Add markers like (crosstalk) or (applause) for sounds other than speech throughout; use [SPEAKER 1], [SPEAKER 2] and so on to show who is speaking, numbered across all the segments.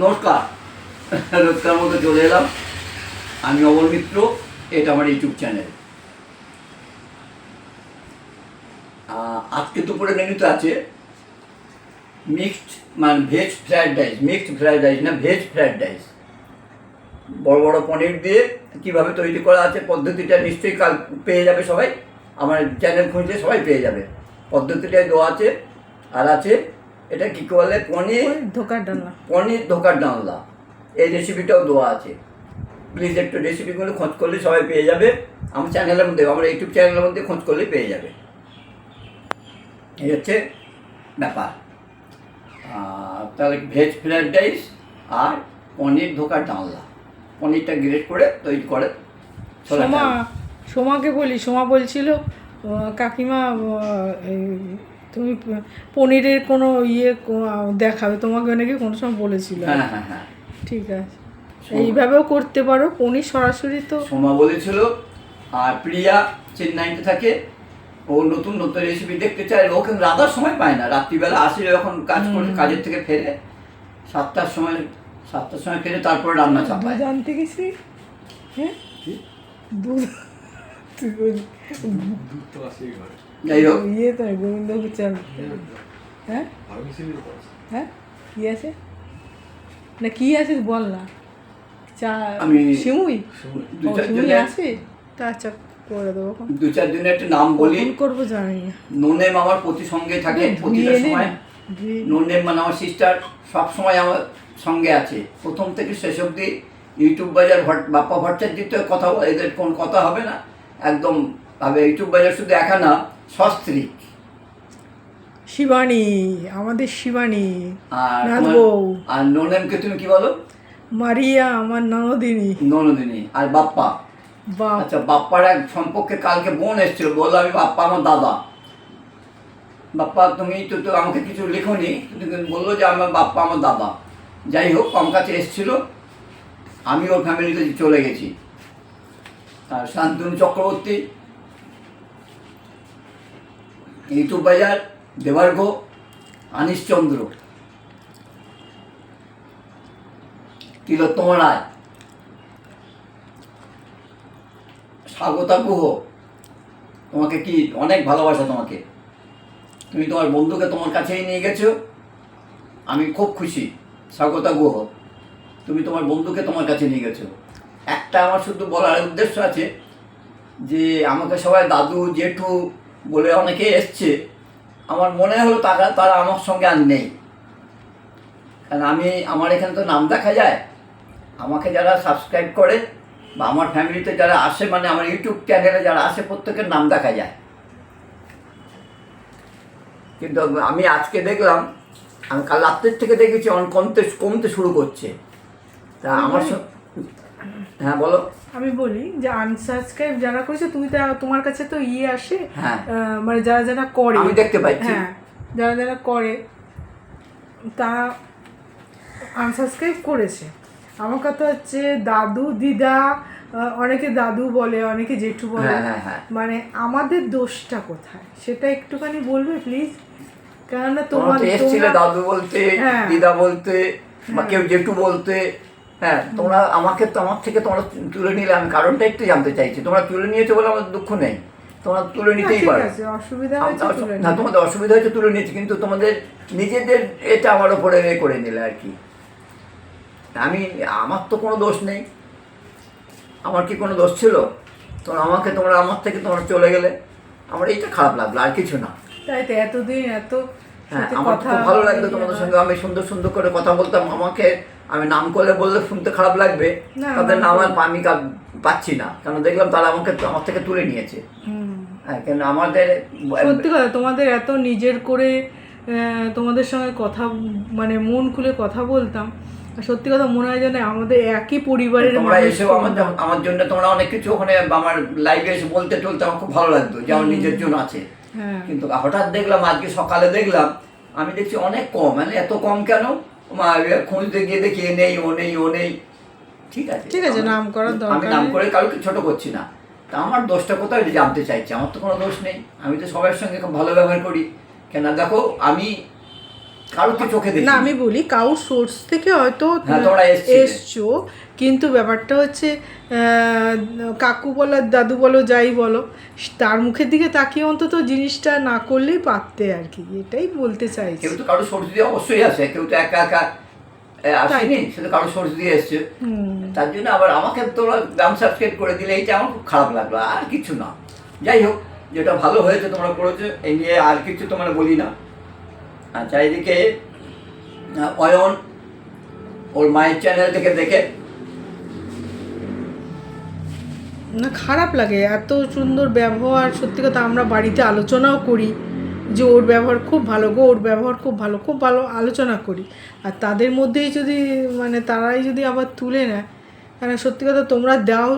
[SPEAKER 1] নমস্কার। রোজকার মতো চলে এলাম। আমি অমর মিত্র, এটা আমার ইউটিউব চ্যানেল। আজকে দুপুরে মেনুতে আছে মিক্সড মানে veg fried rice. Mixed fried rice না, ভেজ ফ্রায়েড রাইস। বড় বড় পনির দিয়ে কীভাবে তৈরি করা আছে, পদ্ধতিটা নিশ্চয়ই কাল পেয়ে যাবে সবাই। আমার চ্যানেল খুঁজলে সবাই পেয়ে যাবে। পদ্ধতিটাই দেওয়া আছে, আর আছে এটা কী বলে পনির?
[SPEAKER 2] ধোকার ডালনা।
[SPEAKER 1] পনির ধোকার ডালনা। এই রেসিপিটাও দেওয়া আছে। প্লিজ একটু রেসিপিগুলো খোঁজ করলে সবাই পেয়ে যাবে। আমার চ্যানেলের মধ্যে আমার ইউটিউব চ্যানেলের মধ্যে খোঁজ করলে পেয়ে যাবে। এই হচ্ছে ব্যাপার। আর তাহলে ভেজ ফ্রাইড রাইস আর পনির ধোকার ডালনা। পনিরটা গ্রেট করে তৈরি করে।
[SPEAKER 2] সোমা সোমাকে বলি সোমা বলছিল কাকিমা তুমি পনিরের কোনো ইয়ে দেখাবে তোমাকে নাকি কোনো সময় বলেছিল।
[SPEAKER 1] হ্যাঁ হ্যাঁ হ্যাঁ।
[SPEAKER 2] ঠিক আছে। এইভাবেও করতে পারো পনির সরাসরি তো
[SPEAKER 1] সোমা বলেছিল আর প্রিয়া চেন্নাইতে থাকে ও নতুন নতুন রেসিপি দেখতে চায় ও কিন্তু রাতার সময় পায় না রাত্রিবেলা আসে যখন কাজ করে কাজের থেকে ফেরে সাতটার সময় সাতটার সময় ফেরে তারপরে রান্না চাপায়।
[SPEAKER 2] জানতে গেছি হ্যাঁ? দুধ
[SPEAKER 3] দুধ তো আছেই ঘরে।
[SPEAKER 1] যাই হোক।
[SPEAKER 2] ইয়ে তো গোবিন্দ চাল হ্যাঁ
[SPEAKER 3] তো
[SPEAKER 2] হ্যাঁ? কি আছে? না কি আছে বল না। চা
[SPEAKER 1] আমি- দু চার দিনের
[SPEAKER 2] আছে? তা আচ্ছা করে দেবো
[SPEAKER 1] দু চার দিনের একটা নাম বলি।
[SPEAKER 2] করব জানি না।
[SPEAKER 1] নোনেম আমার প্রতি সঙ্গে থাকে প্রতিটা
[SPEAKER 2] ধুয়ে
[SPEAKER 1] সময়।
[SPEAKER 2] না, ধুয়ে-
[SPEAKER 1] নোনেম মানে আমার সিস্টার সব সময় আমার সঙ্গে আছে। প্রথম থেকে শেষ অবধি ইউটিউব বাজার ভট বাপ্পা ভট্টাচার্যিত কথা বলে এদের কোন কথা হবে না। একদম ভাবে ইউটিউব বাজার শুধু একা না সস্ত্রীক।
[SPEAKER 2] শিবানী আমাদের শিবানী
[SPEAKER 1] আর নোনেমকে তুমি কি বলো?
[SPEAKER 2] মারিয়া আমার ননদিনী।
[SPEAKER 1] ননদিনী আর বাপ্পা।
[SPEAKER 2] বাপ
[SPEAKER 1] আচ্ছা বাপ্পার এক সম্পর্কে কালকে বোন এসেছিল বলল আমি বাপ্পা আমার দাদা। বাপ্পা তুমি তো তো আমাকে কিছু লেখোনি বলল যে আমার বাপ্পা আমার দাদা। যাই হোক আমার কাছে এসেছিল। আমি ওর ফ্যামিলিতে চলে গেছি। আর শান্তনু চক্রবর্তী ইউটিউব বাজার, দেবার্ঘ আনিস চন্দ্র তিলোত্তম রায়। স্বাগতা গুহ তোমাকে কি অনেক ভালোবাসা তোমাকে। তুমি তোমার বন্ধুকে তোমার কাছেই নিয়ে গেছো। আমি খুব খুশি। স্বাগতা গুহ তুমি তোমার বন্ধুকে তোমার কাছে নিয়ে গেছো। একটা আমার শুধু বলার উদ্দেশ্য আছে যে, আমাকে সবাই দাদু, জেঠু বলে অনেকে এসছে। আমার মনে হলো তারা তারা আমার সঙ্গে আর নেই। কারণ আমি আমার এখানে তো নাম দেখা যায়। আমাকে যারা সাবস্ক্রাইব করে বা আমার ফ্যামিলিতে যারা আসে মানে আমার ইউটিউব চ্যানেলে যারা আসে প্রত্যেকের নাম দেখা যায়। কিন্তু আমি আজকে দেখলাম আমি কাল রাত্রের থেকে দেখেছি অন কমতে কমতে শুরু করছে। তা আমার স- হ্যাঁ বলো
[SPEAKER 2] আমি বলি যে আনসাবস্ক্রাইব যারা করেছে তুমি তো তোমার কাছে তো ইয়ে আসে
[SPEAKER 1] হ্যাঁ।
[SPEAKER 2] মানে যারা যারা করে
[SPEAKER 1] আমি দেখতে পাচ্ছি।
[SPEAKER 2] হ্যাঁ যারা যারা করে তারা আনসাবস্ক্রাইব করেছে আমার কথা হচ্ছে দাদু দিদা অনেকে দাদু বলে অনেকে জেঠু বলে
[SPEAKER 1] হ্যাঁ, হ্যাঁ।
[SPEAKER 2] মানে আমাদের দোষটা কোথায় সেটা একটুখানি বলবে প্লিজ কেননা
[SPEAKER 1] তোমার দাদু বলতে। দিদা বলতে বা কেউ জেঠু বলতে হ্যাঁ তোমরা আমাকে তো আমার থেকে তোমরা তুলে নিলে আমি কারণটা একটু জানতে চাইছি। তোমরা তুলে নিয়েছো বলে আমার দুঃখ নেই। তোমরা তুলে নিতেই পারো। না তোমাদের অসুবিধা হয়েছে তুলে নিয়েছি কিন্তু তোমাদের নিজেদের এটা আমার ওপরে করে নিলে আর কি। আমি আমার তো কোনো দোষ নেই। আমার কি কোনো দোষ ছিল? তোমরা আমাকে তোমরা আমার থেকে তোমরা চলে গেলে আমার এইটা খারাপ লাগল আর কিছু না।
[SPEAKER 2] তাই তো এতদিন এত
[SPEAKER 1] হ্যাঁ আমার খুব ভালো লাগতো তোমাদের সঙ্গে। আমি সুন্দর সুন্দর করে কথা বলতাম। আমাকে আমি নাম করলে বললে শুনতে খারাপ লাগবে। তাদের
[SPEAKER 2] নাম
[SPEAKER 1] আমি পাচ্ছি না। কারণ দেখলাম তারা আমাকে আমার থেকে তুলে নিয়েছে। হ্যাঁ কেন আমাদের
[SPEAKER 2] সত্যি কথা তোমাদের এত নিজের করে তোমাদের সঙ্গে কথা মানে মন খুলে কথা বলতাম। সত্যি কথা মনে হয় যেন আমাদের একই পরিবারের
[SPEAKER 1] তোমরা এসেও আমার আমার জন্য তোমরা অনেক কিছু ওখানে আমার লাইভে এসে বলতে টলতে আমার খুব ভালো লাগতো যে আমার নিজের জন্য আছে।
[SPEAKER 2] হ্যাঁ।
[SPEAKER 1] কিন্তু হঠাৎ দেখলাম আজকে সকালে দেখলাম আমি দেখছি অনেক কম। মানে এত কম কেন? খুঁজতে গিয়ে দেখি এ নেই ও নেই ও নেই। ঠিক আছে
[SPEAKER 2] ঠিক আছে, নাম করার
[SPEAKER 1] আমি নাম করে কাউকে ছোট করছি না। তা আমার দোষটা কোথায় এটা জানতে চাইছি? আমার তো কোনো দোষ নেই। আমি তো সবার সঙ্গে খুব ভালো ব্যবহার করি। কেন দেখো আমি কারোকে চোখে দেখি
[SPEAKER 2] না আমি বলি কাউ সোর্স থেকে হয়তো
[SPEAKER 1] হ্যাঁ।
[SPEAKER 2] এসছো। কিন্তু ব্যাপারটা হচ্ছে কাকু বলো দাদু বলো যাই বলো তার মুখের দিকে তাকিয়ে অন্তত জিনিসটা না করলেই পারতে আর কি এটাই বলতে চাইছি।
[SPEAKER 1] কেউ তো কারও সোর্স দিয়ে অবশ্যই আসে কেউ তো একা একা আসেনি সে তো কারও সোর্স দিয়ে এসছে। তার জন্য আবার আমাকে তোমরা দাম সাবস্ক্রাইব করে দিলে এইটা আমার খুব খারাপ লাগল আর কিছু না। যাই হোক যেটা ভালো হয়েছে তোমরা করেছ এই নিয়ে আর কিছু তোমরা বলি না। আচ্ছা এদিকে অয়ন ওর মায়ের চ্যানেল থেকে দেখে
[SPEAKER 2] খারাপ লাগে। এত সুন্দর ব্যবহার, সত্যি কথা আমরা বাড়িতে আলোচনাও করি যে ওর ব্যবহার খুব ভালো গো, ওর ব্যবহার খুব ভালো খুব ভালো আলোচনা করি। আর তাদের মধ্যেই যদি মানে তারাই যদি আবার তুলে নেয় কারণ সত্যি কথা তোমরা দাও,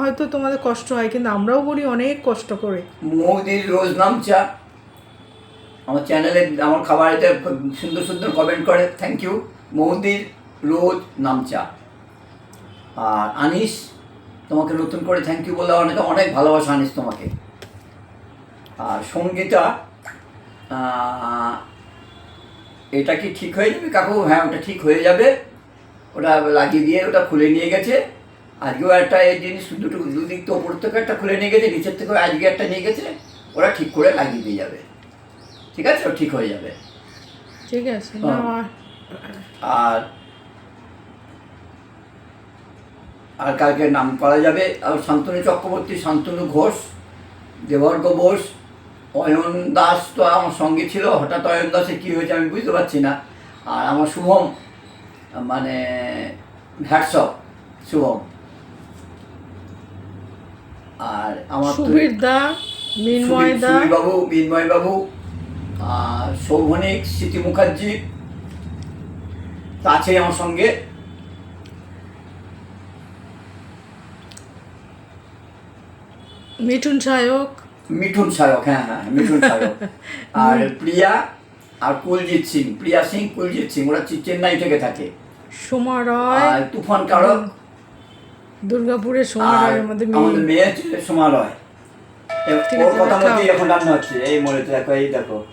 [SPEAKER 2] হয়তো তোমাদের কষ্ট হয়, কিন্তু আমরাও করি অনেক কষ্ট করে।
[SPEAKER 1] মৌদির রোজ নাম চা আমার চ্যানেলে, আমার খাবারেতে খুব সুন্দর সুন্দর কমেন্ট করে থ্যাংক ইউ মৌদির রোজ নাম চা আর আনিস তোমাকে নতুন করে থ্যাংক ইউ বললে অনেক অনেক ভালোবাসা আনিস তোমাকে। আর সঙ্গীতা এটা কি ঠিক হয়ে যাবে? কাকু হ্যাঁ ওটা ঠিক হয়ে যাবে। ওটা লাগিয়ে দিয়ে ওটা খুলে নিয়ে গেছে। আজকেও একটা এই জিনিস দুটো দুদিক তো ওপর থেকে একটা খুলে নিয়ে গেছে নিচের থেকে আজকে একটা নিয়ে গেছে। ওরা ঠিক করে লাগিয়ে দিয়ে যাবে। ঠিক আছে? ও ঠিক হয়ে যাবে।
[SPEAKER 2] ঠিক আছে।
[SPEAKER 1] আর আর কালকে নাম করা যাবে। আর শান্তনু চক্রবর্তী শান্তনু ঘোষ দেবর্গ বোস অয়ন দাস তো আমার সঙ্গে ছিল। হঠাৎ অয়ন দাসে কী হয়েছে আমি বুঝতে পারছি না। আর আমার শুভম মানে হ্যাটসঅপ শুভম। আর আমার
[SPEAKER 2] সুবীর দা মিনময় দা।
[SPEAKER 1] বাবু মিনময় বাবু আর সৌভনিক স্মৃতি মুখার্জি। তা আছে আমার সঙ্গে।
[SPEAKER 2] মিঠুন সায়ক
[SPEAKER 1] মিঠুন সায়ক হ্যাঁ হ্যাঁ মিঠুন সায়ক (laughs) আর প্রিয়া আর কুলজিৎ সিং প্রিয়া সিং কুলজিৎ সিং ওরা চেন্নাই থেকে থাকে।
[SPEAKER 2] সোমা রয়।
[SPEAKER 1] আর তুফান কারক।
[SPEAKER 2] দুর্গাপুরের সোমা
[SPEAKER 1] আর
[SPEAKER 2] রয় আমাদের মেয়ে
[SPEAKER 1] এ-
[SPEAKER 2] ঠিক
[SPEAKER 1] ওর কথা মতোই এখন রান্না হচ্ছে। এই মরেতে দেখো এই দেখো।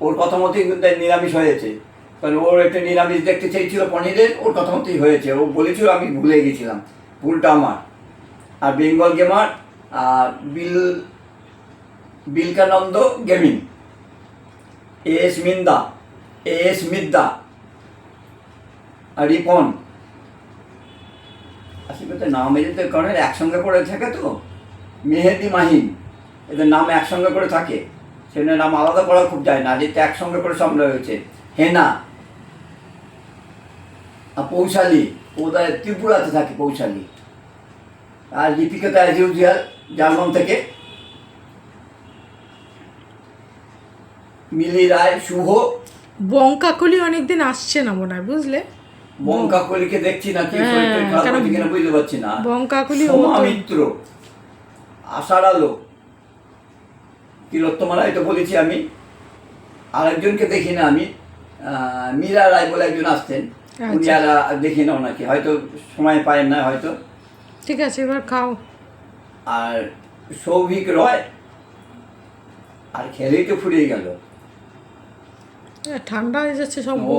[SPEAKER 1] ওর কথা মতোই কিন্তু নিরামিষ হয়েছে কারণ ওর একটা নিরামিষ দেখতে চেয়েছিল পনিরের ওর কথা মতোই হয়েছে। ও বলেছিল আমি ভুলে গেছিলাম। ভুলটা আমার। আর বেঙ্গল গেমার বিল, বিলকানন্দ গেমিং এস মিন্দা এস মিদ্দা রিপন। আসলে নাম এদের তো কারণ একসঙ্গে করে থাকে তো। মেহেদি মাহিন এদের নাম একসঙ্গে করে থাকে। সেজন্য নাম আলাদা করা খুব যায় না যেতে একসঙ্গে করে সব রয়েছে। হেনা, আর পৌশালী ওদের ত্রিপুরাতে থাকে পৌশালী। আর লিপিকা তো অ্যাজ ইউজুয়াল। জার্মান থেকে। মিলি রায় শুভ।
[SPEAKER 2] বঙ্কাকলি অনেকদিন আসছে না মনে হয় বুঝলে?
[SPEAKER 1] মঙ্কা কলিকে দেখছি না কি
[SPEAKER 2] হ্যাঁ, কেন-
[SPEAKER 1] বুঝতে পারছি না।
[SPEAKER 2] বঙ্কাকলি
[SPEAKER 1] মিত্র আষাঢ় আলো তিলোত্তমা রায় তো বলেছি আমি। আরেকজনকে দেখি না আমি মীরা রায় বলে একজন আসতেন উনি আর দেখি না ওনাকে। হয়তো সময় পায় না হয়তো।
[SPEAKER 2] ঠিক আছে এবার খাও।
[SPEAKER 1] আর সৌভিক রয় আর খেলেই তো ফুরিয়ে গেল।
[SPEAKER 2] ঠান্ডা হয়ে যাচ্ছে সব
[SPEAKER 1] ও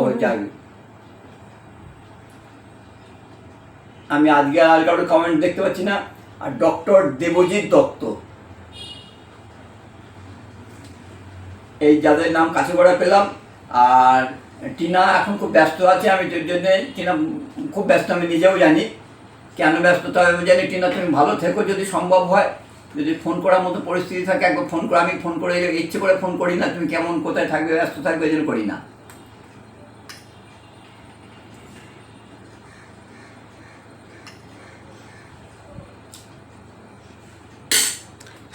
[SPEAKER 1] আমি আজকে আর কারোর কমেন্ট দেখতে পাচ্ছি না আর ডক্টর দেবজিৎ দত্ত। এই যাদের নাম কাছে করা পেলাম আর টিনা এখন খুব ব্যস্ত আছে আমি জন্য টিনা খুব ব্যস্ত আমি নিজেও জানি। কেন ব্যস্ততা আমি জানি টিনা, তুমি ভালো থেকো যদি সম্ভব হয়। যদি ফোন করার মতো পরিস্থিতি থাকে, একবার ফোন করে। আমি ফোন করে ইচ্ছে করে ফোন করি না। তুমি কেমন, কোথায় থাকবে, ব্যস্ত থাকবে এই করি না।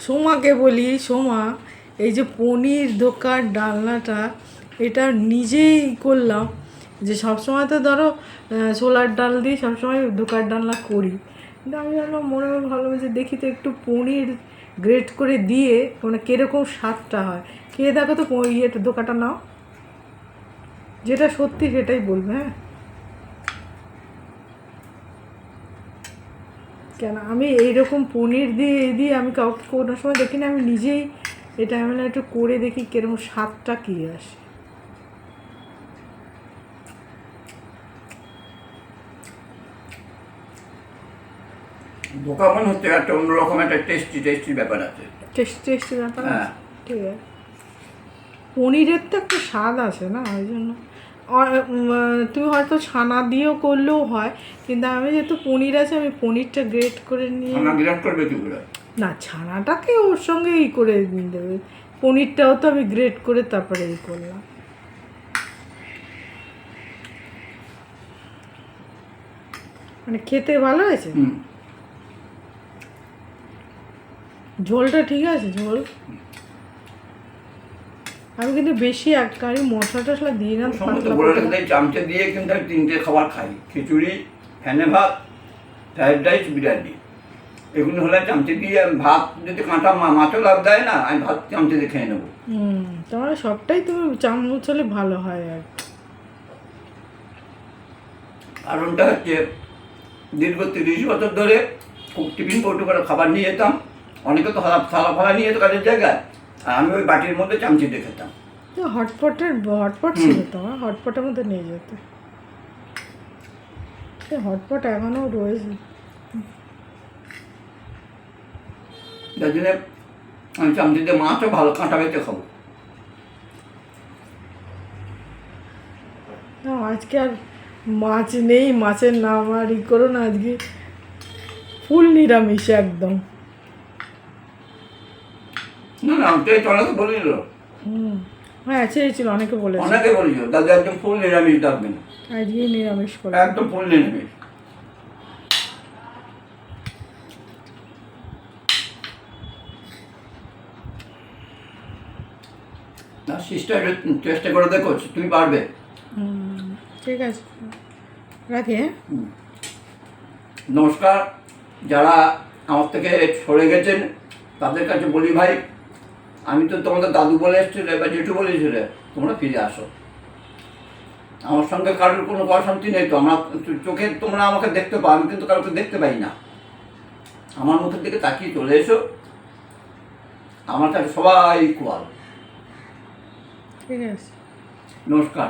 [SPEAKER 2] সোমাকে বলি, সোমা, এই যে পনির ধোকার ডালনাটা, এটা নিজেই করলাম। যে সবসময় তো ধরো ছোলার ডাল দিয়ে সবসময় ধোকার ডালনা করি। কিন্তু আমি ভাবলাম, মনে হয় ভালো যে দেখি তো একটু পনির গ্রেট করে দিয়ে মানে কীরকম স্বাদটা হয়। খেয়ে দেখো তো ইয়েটা ধোকাটা নাও। যেটা সত্যি সেটাই বলবে হ্যাঁ? কেন, আমি এইরকম পনির দিয়ে দিয়ে আমি কাউকে কোনো সময় দেখি না আমি নিজেই এটা আমি একটু করে দেখি কীরকম স্বাদটা কী আসে।
[SPEAKER 1] বোকামন হচ্ছে একটা অন্যরকম একটা টেস্টি টেস্টি ব্যাপার আছে।
[SPEAKER 2] টেস্টি টেস্টি ব্যাপার আছে।
[SPEAKER 1] হ্যাঁ।
[SPEAKER 2] ঠিক আছে। পনিরের তো একটা স্বাদ আছে না ওই জন্য। তুমি হয়তো ছানা দিয়েও করলেও হয় কিন্তু আমি যেহেতু পনির আছে আমি পনিরটা গ্রেট করে নিয়ে
[SPEAKER 1] বিরাট করবে কি
[SPEAKER 2] না ছানাটাকে ওর সঙ্গে ই করে দেবে। পনিরটাও তো আমি গ্রেট করে তারপরে ই করলাম। মানে খেতে ভালো হয়েছে
[SPEAKER 1] হুম
[SPEAKER 2] ঝোলটা ঠিক আছে ঝোল। আমি কিন্তু বেশি এক কারি মশলা টশলা দিই না
[SPEAKER 1] তো চামচে দিয়ে কিন্তু আমি তিনটে খাবার খাই। খিচুড়ি ফ্যানে ভাত ফ্রাইড রাইস বিরিয়ানি। এগুলো হলে চামচে দিয়ে আমি ভাত যদি কাঁটা মাছও লাভ দেয় না আমি ভাত চামচে দিয়ে খেয়ে নেব।
[SPEAKER 2] তোমার সবটাই তুমি চামচ হলে ভালো হয় আর।
[SPEAKER 1] কারণটা হচ্ছে দীর্ঘ তিরিশ বছর ধরে খুব টিফিন কৌটো করে খাবার নিয়ে যেতাম। অনেকে তো থালা ফালা নিয়ে কাজের জায়গায়। আর আমি ওই বাটির মধ্যে চামচি দিয়ে খেতাম।
[SPEAKER 2] তো হটপটের হটপট ছিল তোমার হটপটের মধ্যে নিয়ে যেতে। হটপট এখনও রয়েছে।
[SPEAKER 1] যার জন্য আমি চামচি দিয়ে মাছও ভালো কাঁটা বেঁচে খাব।
[SPEAKER 2] আজকে আর মাছ নেই মাছের নাম আর ই করো না আজকে ফুল নিরামিষ একদম।
[SPEAKER 1] না না তো অনেকে
[SPEAKER 2] হুম। হ্যাঁ চেয়েছিল অনেকে বলেছে।
[SPEAKER 1] অনেকে বলেছিল দাদা একদম ফুল নিরামিষ ডাকবেন
[SPEAKER 2] আজকে নিরামিষ করে।
[SPEAKER 1] একদম ফুল নিরামিষ। না সিস্টার চেষ্টা করে দেখো তুমি পারবে।
[SPEAKER 2] হুম, ঠিক আছে। রাখি হ্যাঁ?
[SPEAKER 1] নমস্কার। যারা আমার থেকে সরে গেছেন তাদের কাছে বলি ভাই আমি তো তোমাদের দাদু বলে এসেছিলে বা জেঠু বলে বলেছিলে তোমরা ফিরে আসো। আমার সঙ্গে কারোর কোনো অশান্তি নেই তো আমার চোখে তোমরা আমাকে দেখতে পাও আমি কিন্তু কারোকে দেখতে পাই না। আমার মুখের দিকে তাকিয়ে চলে এসো। আমার কাছে সবাই ইকুয়াল
[SPEAKER 2] ঠিক আছে।
[SPEAKER 1] নমস্কার।